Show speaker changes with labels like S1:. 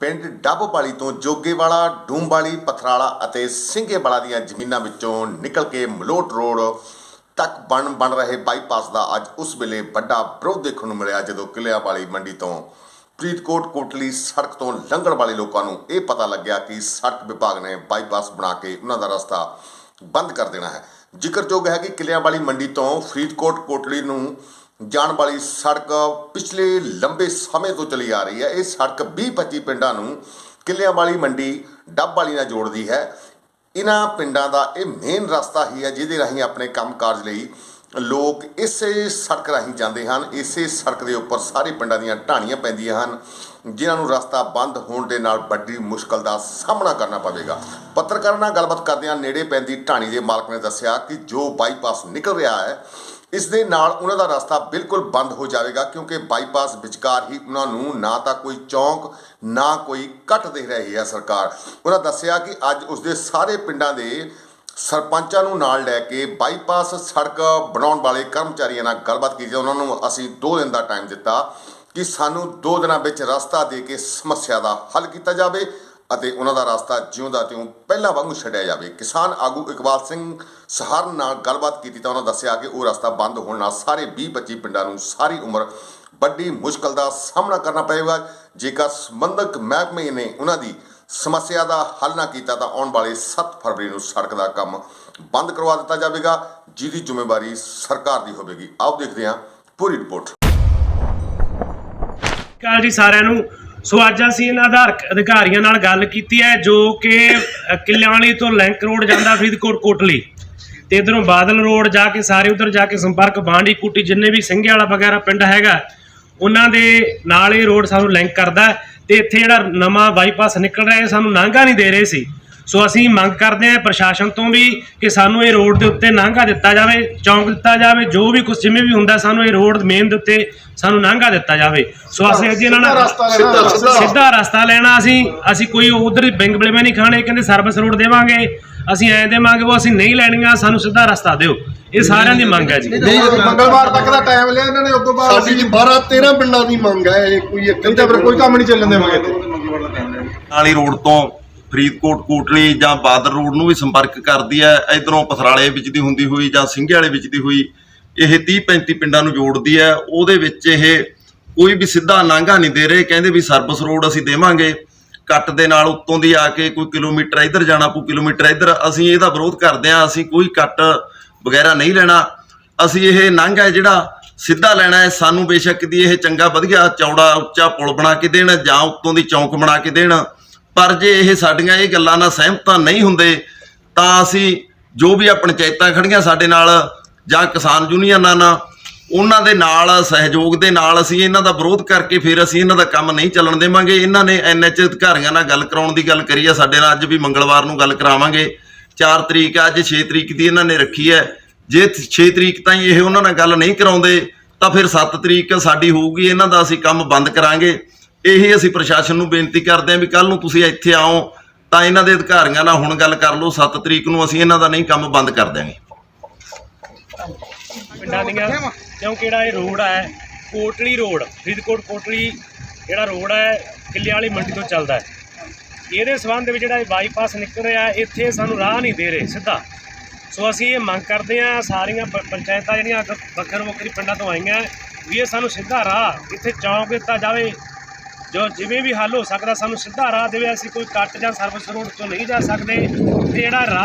S1: ਪਿੰਡ ਡੱਬਵਾਲੀ ਤੋਂ ਜੋਗੇਵਾਲਾ, ਡੂੰਬਾਲੀ, ਪਥਰਾਲਾ ਅਤੇ ਸਿੰਘੇਵਾਲਾ ਦੀਆਂ ਜ਼ਮੀਨਾਂ ਵਿੱਚੋਂ ਨਿਕਲ ਕੇ ਮਲੋਟ ਰੋਡ ਤੱਕ ਬਣ ਬਣ ਰਹੇ ਬਾਈਪਾਸ ਦਾ ਅੱਜ ਉਸ ਵੇਲੇ ਵੱਡਾ ਵਿਰੋਧ ਦੇਖਣ ਨੂੰ ਮਿਲਿਆ ਜਦੋਂ ਕਿਲਿਆਂ ਵਾਲੀ ਮੰਡੀ ਤੋਂ ਫਰੀਦਕੋਟ ਕੋਟਲੀ ਸੜਕ ਤੋਂ ਲੰਘਣ ਵਾਲੇ ਲੋਕਾਂ ਨੂੰ ਇਹ ਪਤਾ ਲੱਗਿਆ ਕਿ ਸੜਕ ਵਿਭਾਗ ਨੇ ਬਾਈਪਾਸ ਬਣਾ ਕੇ ਉਹਨਾਂ ਦਾ ਰਸਤਾ ਬੰਦ ਕਰ ਦੇਣਾ ਹੈ। ਜ਼ਿਕਰਯੋਗ ਹੈ ਕਿ ਕਿਲਿਆਂ ਵਾਲੀ ਮੰਡੀ ਤੋਂ ਫਰੀਦਕੋਟ ਕੋਟਲੀ ਨੂੰ ਜਾਣ ਵਾਲੀ ਸੜਕ ਪਿਛਲੇ ਲੰਬੇ ਸਮੇਂ ਤੋਂ ਚਲੀ ਆ ਰਹੀ ਹੈ। ਇਹ ਸੜਕ 20-25 ਪਿੰਡਾਂ ਨੂੰ ਕਿੱਲਿਆਂ ਵਾਲੀ ਮੰਡੀ ਡੱਬ ਵਾਲੀ ਨਾਲ ਜੋੜਦੀ ਹੈ। ਇਹਨਾਂ ਪਿੰਡਾਂ ਦਾ ਇਹ ਮੇਨ ਰਸਤਾ ਹੀ ਹੈ, ਜਿਹਦੇ ਰਾਹੀਂ ਆਪਣੇ ਕੰਮਕਾਜ ਲਈ ਲੋਕ ਇਸੇ ਸੜਕ ਰਾਹੀਂ ਜਾਂਦੇ ਹਨ, ਇਸੇ ਸੜਕ ਦੇ ਉੱਪਰ ਸਾਰੇ ਪਿੰਡਾਂ ਦੀਆਂ ਢਾਣੀਆਂ ਪੈਂਦੀਆਂ ਹਨ, ਜਿਨ੍ਹਾਂ ਨੂੰ ਰਸਤਾ ਬੰਦ ਹੋਣ ਦੇ ਨਾਲ ਵੱਡੀ ਮੁਸ਼ਕਲ ਦਾ ਸਾਹਮਣਾ ਕਰਨਾ ਪਵੇਗਾ। ਪੱਤਰਕਾਰਾਂ ਨਾਲ ਗੱਲਬਾਤ ਕਰਦਿਆਂ ਨੇੜੇ ਪੈਂਦੀ ਢਾਣੀ ਦੇ ਮਾਲਕ ਨੇ ਦੱਸਿਆ ਕਿ ਜੋ ਬਾਈਪਾਸ ਨਿਕਲ ਰਿਹਾ ਹੈ, ਇਸ ਦੇ ਨਾਲ ਉਹਨਾਂ ਦਾ ਰਸਤਾ ਬਿਲਕੁਲ ਬੰਦ ਹੋ ਜਾਵੇਗਾ, ਕਿਉਂਕਿ ਬਾਈਪਾਸ ਵਿਚਕਾਰ ਹੀ ਉਹਨਾਂ ਨੂੰ ਨਾ ਤਾਂ ਕੋਈ ਚੌਂਕ, ਨਾ ਕੋਈ ਕੱਟ ਦੇ ਰਹੀ ਹੈ ਸਰਕਾਰ। ਉਹਨਾਂ ਦੱਸਿਆ ਕਿ ਅੱਜ ਉਸਦੇ ਸਾਰੇ ਪਿੰਡਾਂ ਦੇ ਸਰਪੰਚਾਂ ਨੂੰ ਨਾਲ ਲੈ ਕੇ ਬਾਈਪਾਸ ਸੜਕ ਬਣਾਉਣ ਵਾਲੇ ਕਰਮਚਾਰੀਆਂ ਨਾਲ ਗੱਲਬਾਤ ਕੀਤੀ ਉਹਨਾਂ ਨੂੰ ਅਸੀਂ 2 ਦਿਨ ਦਾ ਟਾਈਮ ਦਿੱਤਾ ਕਿ ਸਾਨੂੰ 2 ਦਿਨਾਂ ਵਿੱਚ ਰਸਤਾ ਦੇ ਕੇ ਸਮੱਸਿਆ ਦਾ ਹੱਲ ਕੀਤਾ ਜਾਵੇ ਅਤੇ ਉਹਨਾਂ ਦਾ ਰਸਤਾ ਜਿਉਂਦਾ ਤਿਉਂ ਪਹਿਲਾਂ ਵਾਂਗੂ ਛੱਡਿਆ ਜਾਵੇ। ਕਿਸਾਨ ਆਗੂ ਇਕਬਾਲ ਸਿੰਘ ਸਹਾਰਨ ਨਾਲ ਗੱਲਬਾਤ ਕੀਤੀ ਤਾਂ ਉਹਨਾਂ ਦੱਸਿਆ ਕਿ ਉਹ ਰਸਤਾ ਬੰਦ ਹੋਣ ਨਾਲ ਸਾਰੇ 20-25 ਪਿੰਡਾਂ ਨੂੰ ਸਾਰੀ ਉਮਰ ਵੱਡੀ ਮੁਸ਼ਕਲ ਦਾ ਸਾਹਮਣਾ ਕਰਨਾ ਪਏਗਾ ਜੇਕਰ ਸੰਬੰਧਕ ਮਹਿਕਮੇ ਨੇ ਉਹਨਾਂ ਦੀ ਸਮੱਸਿਆ ਦਾ ਹੱਲ ਨਾ ਕੀਤਾ ਤਾਂ ਆਉਣ ਵਾਲੇ 7 ਫਰਵਰੀ ਨੂੰ ਸੜਕ ਦਾ ਕੰਮ ਬੰਦ ਕਰਵਾ ਦਿੱਤਾ ਜਾਵੇਗਾ ਜਿਹਦੀ ਜ਼ਿੰਮੇਵਾਰੀ ਸਰਕਾਰ ਦੀ ਹੋਵੇਗੀ। ਆਓ ਦੇਖਦੇ ਹਾਂ ਪੂਰੀ ਰਿਪੋਰਟ।
S2: ਕਾਲ ਜੀ ਸਾਰਿਆਂ ਨੂੰ। ਸੋ ਅੱਜ ਅਸੀਂ ਇਹਨਾਂ ਆਧਾਰ ਅਧਿਕਾਰੀਆਂ ਨਾਲ ਗੱਲ ਕੀਤੀ ਹੈ ਜੋ ਕਿ ਅ, ਤੋਂ ਲਿੰਕ ਰੋਡ ਜਾਂਦਾ ਫਰੀਦਕੋਟ ਕੋਟਲੀ। ਤੇ ਇਧਰੋਂ ਬਾਦਲ ਰੋਡ ਜਾ ਕੇ ਸਾਰੇ ਉਧਰ ਜਾ ਕੇ ਸੰਪਰਕ ਬਾਂਡੀ ਕੁੱਟੀ ਜਿੰਨੇ ਵੀ ਸਿੰਘੇ ਵਾਲਾ ਵਗੈਰਾ ਪਿੰਡ ਹੈਗਾ ਉਹਨਾਂ ਦੇ ਨਾਲ ਇਹ ਰੋਡ ਸਾਨੂੰ ਲਿੰਕ ਕਰਦਾ ਤੇ ਇੱਥੇ ਜਿਹੜਾ ਨਵਾਂ ਬਾਈਪਾਸ ਨਿਕਲ ਰਿਹਾ ਹੈ ਸਾਨੂੰ ਨਾਂਗਾ ਨਹੀਂ ਦੇ ਰਹੇ ਸੀ। ਸੋ ਅਸੀਂ ਮੰਗ ਕਰਦੇ ਹਾਂ ਪ੍ਰਸ਼ਾਸਨ ਤੋਂ ਵੀ ਕਿ ਸਾਨੂੰ ਇਹ ਰੋਡ ਦੇ ਉੱਤੇ ਨਾਂਗਾ ਦਿੱਤਾ ਜਾਵੇ ਚੌਂਕ ਦਿੱਤਾ ਜਾਵੇ ਜੋ ਵੀ ਕੁਝ ਜਿਵੇਂ ਵੀ ਹੁੰਦਾ ਸਾਨੂੰ ਇਹ ਰੋਡ ਮੇਨ ਦੇ ਉੱਤੇ ਸਾਨੂੰ ਨਾਂਗਾ ਦਿੱਤਾ ਜਾਵੇ। ਸੋ ਅਸੀਂ ਅੱਜ ਇਹਨਾਂ ਨਾਲ
S3: ਸਿੱਧਾ
S2: ਰਸਤਾ। ਲੈਣਾ ਅਸੀਂ ਅਸੀਂ ਕੋਈ ਉਧਰ ਬੈਂਕ ਬਲੇਮੇ ਨਹੀਂ ਖਾਣੇ ਕਹਿੰਦੇ ਸਰਵਿਸ ਰੋਡ ਦੇਵਾਂਗੇ। ਅਸੀਂ ਐਂ ਦੇਵਾਂਗੇ ਉਹ ਅਸੀਂ ਨਹੀਂ ਲੈਣੀਆਂ ਸਾਨੂੰ ਸਿੱਧਾ ਰਸਤਾ ਦਿਓ। ਇਹ ਸਾਰਿਆਂ ਦੀ ਮੰਗ ਹੈ ਜੀ।
S3: ਨਹੀਂ ਮੰਗਲਵਾਰ ਤੱਕ ਦਾ ਟਾਈਮ ਲਿਆ ਇਹਨਾਂ ਨੇ ਉਸ ਤੋਂ ਬਾਅਦ ਸਾਡੀ 12 13 ਪਿੰਡਾਂ ਦੀ ਮੰਗ ਹੈ ਇਹ ਕੋਈ ਇੱਕ ਤਾਂ ਫਿਰ ਕੋਈ ਕੰਮ ਨਹੀਂ ਚੱਲਣ ਦੇਵਾਂਗੇ ਇੱਥੇ।
S4: ਨਾਲੀ ਰੋਡ ਤੋਂ ਫਰੀਦਕੋਟ ਕੋਟਲੀ ਜਾਂ ਬਾਦਰ ਰੋਡ ਨੂੰ ਵੀ ਸੰਪਰਕ ਕਰਦੀ ਹੈ। ਇਧਰੋਂ ਪਥਰਾਲੇ ਵਿੱਚ ਦੀ ਹੁੰਦੀ ਹੋਈ ਜਾਂ ਸਿੰਘੇ ਵਾਲੇ ਵਿੱਚ ਦੀ ਹੋਈ ਇਹ 30 35 ਪਿੰਡਾਂ ਨੂੰ ਜੋੜਦੀ ਹੈ। ਉਹਦੇ ਵਿੱਚ ਇਹ ਕੋਈ ਵੀ ਸਿੱਧਾ ਨਾਂਗਾ ਨਹੀਂ ਦੇ ਰਹੇ ਕਹਿੰਦੇ ਵੀ ਸਰਵਿਸ ਰੋਡ ਅਸੀਂ ਦੇਵਾਂਗੇ। ਕੱਟ ਦੇ ਨਾਲ ਉੱਤੋਂ ਦੀ ਆ ਕੇ ਕੋਈ ਕਿਲੋਮੀਟਰ ਇੱਧਰ ਜਾਣਾ, ਕੋਈ ਕਿਲੋਮੀਟਰ ਇੱਧਰ, ਅਸੀਂ ਇਹਦਾ ਵਿਰੋਧ ਕਰਦੇ ਹਾਂ, ਅਸੀਂ ਕੋਈ ਕੱਟ ਵਗੈਰਾ ਨਹੀਂ ਲੈਣਾ। ਅਸੀਂ ਇਹ ਨਾਂਗਾ ਹੈ ਜਿਹੜਾ ਸਿੱਧਾ ਲੈਣਾ ਹੈ, ਸਾਨੂੰ ਬੇਸ਼ੱਕ ਦੀ ਇਹ ਚੰਗਾ ਵਧੀਆ ਚੌੜਾ ਉੱਚਾ ਪੁਲ ਬਣਾ ਕੇ ਦੇਣ ਜਾਂ ਉੱਤੋਂ ਦੀ ਚੌਂਕ ਬਣਾ ਕੇ ਦੇਣ। ਪਰ ਜੇ ਇਹ ਸਾਡੀਆਂ ਇਹ ਗੱਲਾਂ ਨਾਲ ਸਹਿਮਤਾਂ ਨਹੀਂ ਹੁੰਦੇ, ਤਾਂ ਅਸੀਂ ਜੋ ਵੀ ਆ ਪੰਚਾਇਤਾਂ ਖੜੀਆਂ ਸਾਡੇ ਨਾਲ ਜਾਂ ਕਿਸਾਨ ਯੂਨੀਅਨਾਂ ਨਾਲ ਉਹਨਾਂ ਦੇ ਨਾਲ, ਸਹਿਯੋਗ ਦੇ ਨਾਲ ਅਸੀਂ ਇਹਨਾਂ ਦਾ ਵਿਰੋਧ ਕਰਕੇ ਫਿਰ ਅਸੀਂ ਇਹਨਾਂ ਦਾ ਕੰਮ ਨਹੀਂ ਚੱਲਣ ਦੇਵਾਂਗੇ। ਇਹਨਾਂ ਨੇ ਐਨਐਚ ਅਧਿਕਾਰੀਆਂ ਨਾਲ ਗੱਲ ਕਰਾਉਣ ਦੀ ਗੱਲ ਕਰੀ ਆ, ਸਾਡੇ ਨਾਲ ਅੱਜ ਵੀ ਮੰਗਲਵਾਰ ਨੂੰ ਗੱਲ ਕਰਾਵਾਂਗੇ। 4 ਤਰੀਕ ਅੱਜ 6 ਤਰੀਕ ਦੀ ਇਹਨਾਂ ਨੇ ਰੱਖੀ ਹੈ। ਜੇ 6 ਤਰੀਕ ਤਾਈਂ ਇਹ ਉਹਨਾਂ ਨਾਲ ਗੱਲ ਨਹੀਂ ਕਰਾਉਂਦੇ, ਤਾਂ ਫਿਰ 7 ਤਰੀਕ ਸਾਡੀ ਹੋਊਗੀ, ਇਹਨਾਂ ਦਾ ਅਸੀਂ ਕੰਮ ਬੰਦ ਕਰਾਂਗੇ। ਇਹੀ ਅਸੀਂ ਪ੍ਰਸ਼ਾਸਨ ਨੂੰ ਬੇਨਤੀ ਕਰਦੇ ਹਾਂ ਵੀ ਕੱਲ ਨੂੰ ਤੁਸੀਂ ਇੱਥੇ ਆਓ, ਤਾਂ ਇਹਨਾਂ ਦੇ ਅਧਿਕਾਰੀਆਂ ਨਾਲ ਹੁਣ ਗੱਲ ਕਰ ਲਓ 7 ਤਰੀਕ ਨੂੰ ਅਸੀਂ ਇਹਨਾਂ ਦਾ ਨਹੀਂ ਕੰਮ ਬੰਦ ਕਰ ਦਿਆਂਗੇ
S2: ਪਿੰਡਾਂ ਦੀਆਂ ਕਿਉਂਕਿ ਜਿਹੜਾ ਇਹ ਰੋਡ ਹੈ ਕੋਟਲੀ ਰੋਡ ਫਰੀਦਕੋਟ ਕੋਟਲੀ ਜਿਹੜਾ ਰੋਡ ਹੈ ਕਿੱਲੇ ਵਾਲੀ ਮੰਡੀ ਤੋਂ ਚੱਲਦਾ ਹੈ। ਇਹਦੇ ਸਬੰਧ ਵਿੱਚ ਜਿਹੜਾ ਇਹ ਬਾਈਪਾਸ ਨਿਕਲ ਰਿਹਾ ਇੱਥੇ ਸਾਨੂੰ ਰਾਹ ਨਹੀਂ ਦੇ ਰਹੇ ਸਿੱਧਾ। ਸੋ ਅਸੀਂ ਇਹ ਮੰਗ ਕਰਦੇ ਹਾਂ ਸਾਰੀਆਂ ਪੰਚਾਇਤਾਂ ਜਿਹੜੀਆਂ ਵੱਖਰ ਵੱਖਰੀ ਪਿੰਡਾਂ ਤੋਂ ਆਈਆਂ ਵੀ ਇਹ ਸਾਨੂੰ ਸਿੱਧਾ ਰਾਹ ਇੱਥੇ ਚੌਂਕ ਦਿੱਤਾ ਜਾਵੇ। ਜੋ ਜਿਵੇਂ ਵੀ ਹੱਲ ਹੋ ਸਕਦਾ ਸਾਨੂੰ ਸਿੱਧਾ ਰਾਹ ਦੇਵੇ ਅਸੀਂ ਕੋਈ ਕੱਟ ਜਾਂ ਸਰਵਿਸ ਰੋਡ ਤੋਂ ਨਹੀਂ ਜਾ ਸਕਦੇ। ਤੇ ਜਿਹੜਾ ਰਾਹ